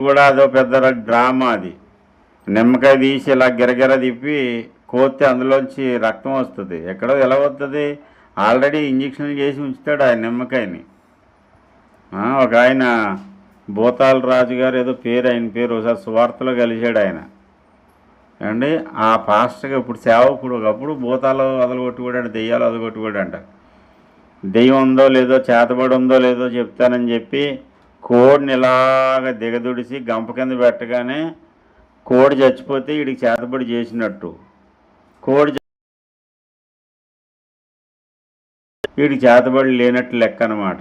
కూడా అదో పెద్ద డ్రామా అది. నిమ్మకాయ తీసి ఇలా గిరగిర తిప్పి కోతే అందులోంచి రక్తం వస్తుంది. ఎక్కడో ఎలా వస్తుంది ఆల్రెడీ ఇంజక్షన్లు చేసి ఉంచుతాడు ఆయన నిమ్మకాయని. ఒక ఆయన భూతాల రాజు గారు ఏదో పేరు ఆయన పేరు ఒకసారి సువార్తలో కలిశాడు ఆయన. అండి ఆ పాస్టర్గా ఇప్పుడు సేవకుడు ఒకప్పుడు భూతాలు వదలగొట్టుకోడంట దెయ్యాలు వదలగొట్టుకోడంట దెయ్యం ఉందో లేదో చేతబడి ఉందో లేదో చెప్తానని చెప్పి కోడిని ఇలాగ దిగదుడిసి గంప కింద పెట్టగానే కోడి చచ్చిపోతే వీడికి చేతబడి చేసినట్టు. కోడి వీడికి చేతబడి లేనట్టు లెక్క అనమాట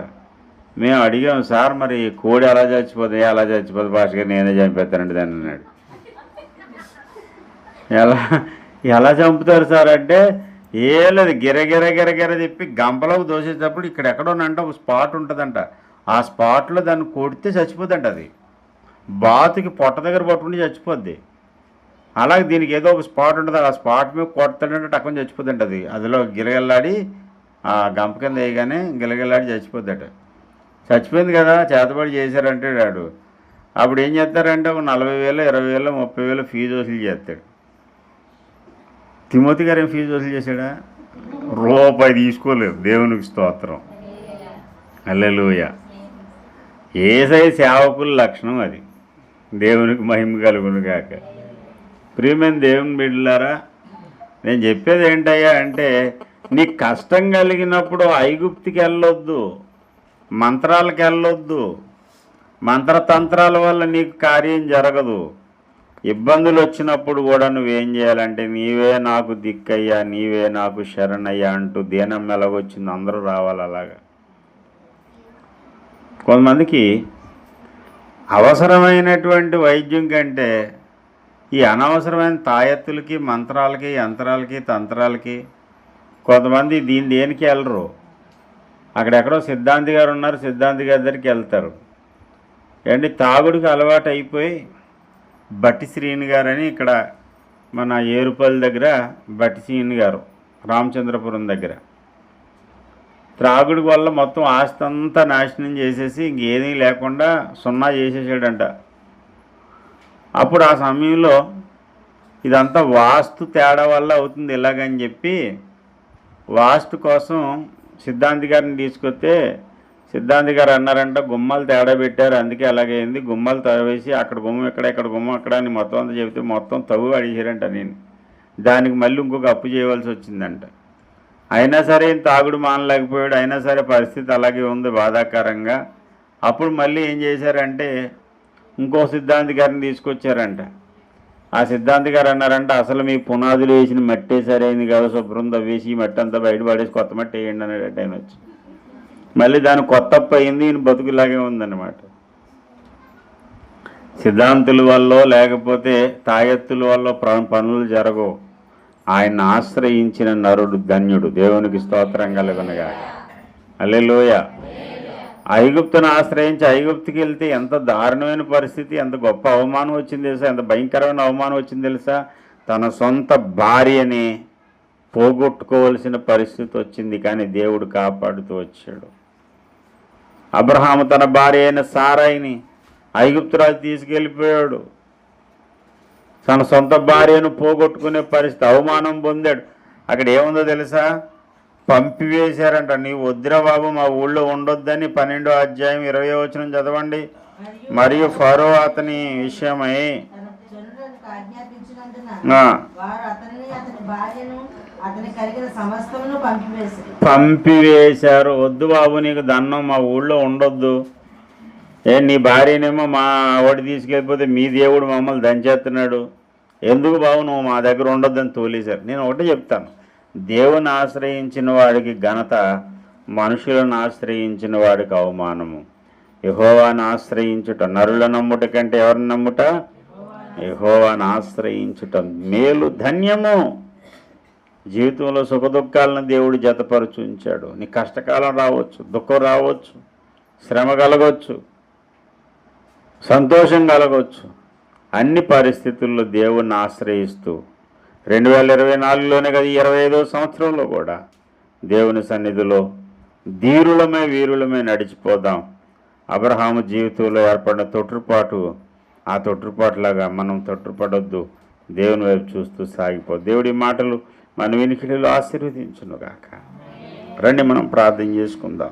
మేము అడిగాం సార్ మరి కోడి ఎలా చచ్చిపోతుంది ఎలా చచ్చిపోతుంది భాషగా నేనే చంపేస్తానండి దాన్ని అన్నాడు. ఎలా ఎలా చంపుతారు సార్ అంటే ఏం లేదు గిరగిర గిరగిర తిప్పి గంపలోకి దోసేటప్పుడు ఇక్కడ ఎక్కడోనంటే ఒక స్పాట్ ఉంటుందంట. ఆ స్పాట్లో దాన్ని కొడితే చచ్చిపోతుందంట అది. బాతుకి పొట్ట దగ్గర పట్టుకుని చచ్చిపోద్ది. అలాగే దీనికి ఏదో ఒక స్పాట్ ఉంటుంది ఆ స్పాట్ మీద కొడతాడంటే టక్కని చచ్చిపోతుందంట అది. అందులో గిలగిల్లాడి ఆ గంప కింద వేయగానే గిలగిల్లాడి చచ్చిపోద్దట. చచ్చిపోయింది కదా చేతబడి చేశారంటే వాడు. అప్పుడు ఏం చేస్తారంటే ఒక నలభై వేలు ఇరవై వేలు ముప్పై వేలు ఫీజు వసూలు చేస్తాడు. తిమోతి గారు ఏం ఫీజు వసూలు చేశాడా? రూపాయి తీసుకోలేదు. దేవునికి స్తోత్రం. అల్లెలుయా ఏసై సేవకుల లక్షణం అది. దేవునికి మహిమ కలుగును కాక ప్రియమైన దేవుని బిడ్డలారా నేను చెప్పేది ఏంటయ్యా అంటే నీకు కష్టం కలిగినప్పుడు ఐగుప్తికి వెళ్ళొద్దు మంత్రాలకు వెళ్ళొద్దు మంత్రతంత్రాల వల్ల నీకు కార్యం జరగదు. ఇబ్బందులు వచ్చినప్పుడు కూడా నువ్వేం చేయాలంటే నీవే నాకు దిక్కయ్యా నీవే నాకు శరణయ్యా అంటూ దీనం మెలగొచ్చింది అందరూ రావాలి అలాగా. కొంతమందికి అవసరమైనటువంటి వైద్యం కంటే ఈ అనవసరమైన తాయెత్తులకి మంత్రాలకి యంత్రాలకి తంత్రాలకి కొంతమంది దీని దేనికి వెళ్ళరు? అక్కడెక్కడో సిద్ధాంతి గారు ఉన్నారు సిద్ధాంతి గారి దగ్గరికి వెళ్తారు. ఏంటి? తాగుడికి అలవాటు అయిపోయి బట్టి శ్రీని గారని ఇక్కడ మన ఏరుపల్లి దగ్గర బట్టి శ్రీని గారు రామచంద్రపురం దగ్గర. త్రాగుడి వల్ల మొత్తం ఆస్తి అంతా నాశనం చేసేసి ఇంకేదీ లేకుండా సున్నా చేసేసాడంట. అప్పుడు ఆ సమయంలో ఇదంతా వాస్తు తేడా వల్ల అవుతుంది ఇలాగని చెప్పి వాస్తు కోసం సిద్ధాంతి గారిని తీసుకొస్తే సిద్ధాంతి గారు అన్నారంట గుమ్మాలు తేడా పెట్టారు అందుకే అలాగైంది గుమ్మాలు తవ్వేసి అక్కడ గుమ్మం ఇక్కడ ఇక్కడ గుమ్మం అక్కడ అని మొత్తం అంతా చెబితే మొత్తం తవ్వు అడిగారంట నేను. దానికి మళ్ళీ ఇంకొక అప్పు చేయవలసి వచ్చిందంట. అయినా సరే తాగుడు మానలేకపోయాడు అయినా సరే పరిస్థితి అలాగే ఉంది బాధాకరంగా. అప్పుడు మళ్ళీ ఏం చేశారంటే ఇంకో సిద్ధాంతి గారిని తీసుకొచ్చారంట. ఆ సిద్ధాంతి గారు అన్నారంట అసలు మీ పునాదులు వేసిన మట్టే సరైంది కాదు శుభ్రం తవ్వేసి మట్టి అంతా బయట పడేసి కొత్త మట్టి వేయండి అన్నాడు ఆయన వచ్చి. మళ్ళీ దాని కొత్త అయింది ఈయన బతుకులాగే ఉందన్నమాట. సిద్ధాంతుల వల్ల లేకపోతే తాయెత్తుల వల్ల పనులు జరగవు. ఆయన ఆశ్రయించిన నరుడు ధన్యుడు. దేవునికి స్తోత్రం కలుగునగా అల్లెలోయ ఐగుప్తును ఆశ్రయించి ఐగుప్తుకి వెళ్తే ఎంత దారుణమైన పరిస్థితి ఎంత గొప్ప అవమానం వచ్చింది తెలుసా? ఎంత భయంకరమైన అవమానం వచ్చింది తెలుసా? తన సొంత భార్యని పోగొట్టుకోవలసిన పరిస్థితి వచ్చింది కానీ దేవుడు కాపాడుతూ వచ్చాడు. అబ్రహాము తన భార్య అయిన సారాయిని ఐగుప్తురాజు తీసుకెళ్ళిపోయాడు. తన సొంత భార్యను పోగొట్టుకునే పరిస్థితి అవమానం పొందాడు. అక్కడ ఏముందో తెలుసా? పంపివేశారంట. నీవు వద్దురా బాబు మా ఊళ్ళో ఉండొద్దని పన్నెండో అధ్యాయం ఇరవై వచనం చదవండి. మరియు ఫరో అతని విషయమై పంపివేశారు. వద్దు బాబు నీకు దండం మా ఊళ్ళో ఉండొద్దు. ఏ నీ భార్యనేమో మా వాడి తీసుకెళ్ళిపోతే మీ దేవుడు మమ్మల్ని దంచేస్తున్నాడు. ఎందుకు బాబు నువ్వు మా దగ్గర ఉండొద్దని తోలేశారు? నేను ఒకటి చెప్తాను. దేవుని ఆశ్రయించిన వాడికి ఘనత మనుషులను ఆశ్రయించిన వాడికి అవమానము. యహోవాను ఆశ్రయించుట నరుల నమ్ముట కంటే ఎవరిని నమ్ముట? యహోవాను ఆశ్రయించుట మేలు ధన్యము. జీవితంలో సుఖదుఖాలను దేవుడు జతపరుచు ఉంచాడు నీ కష్టకాలం రావచ్చు దుఃఖం రావచ్చు శ్రమ కలగవచ్చు సంతోషం కలగవచ్చు అన్ని పరిస్థితుల్లో దేవుణ్ణి ఆశ్రయిస్తూ రెండు వేల ఇరవై నాలుగులోనే కదా ఇరవై ఐదో సంవత్సరంలో కూడా దేవుని సన్నిధిలో ధీరులమే వీరులమే నడిచిపోదాం. అబ్రహాము జీవితంలో ఏర్పడిన తొట్టుపాటు ఆ తొట్టుపాటులాగా మనం తొట్టుపడొద్దు. దేవుని వైపు చూస్తూ సాగిపో. దేవుడి మాటలు మన వినికిడిలో ఆశీర్వదించును గాక రండి మనం ప్రార్థన చేసుకుందాం.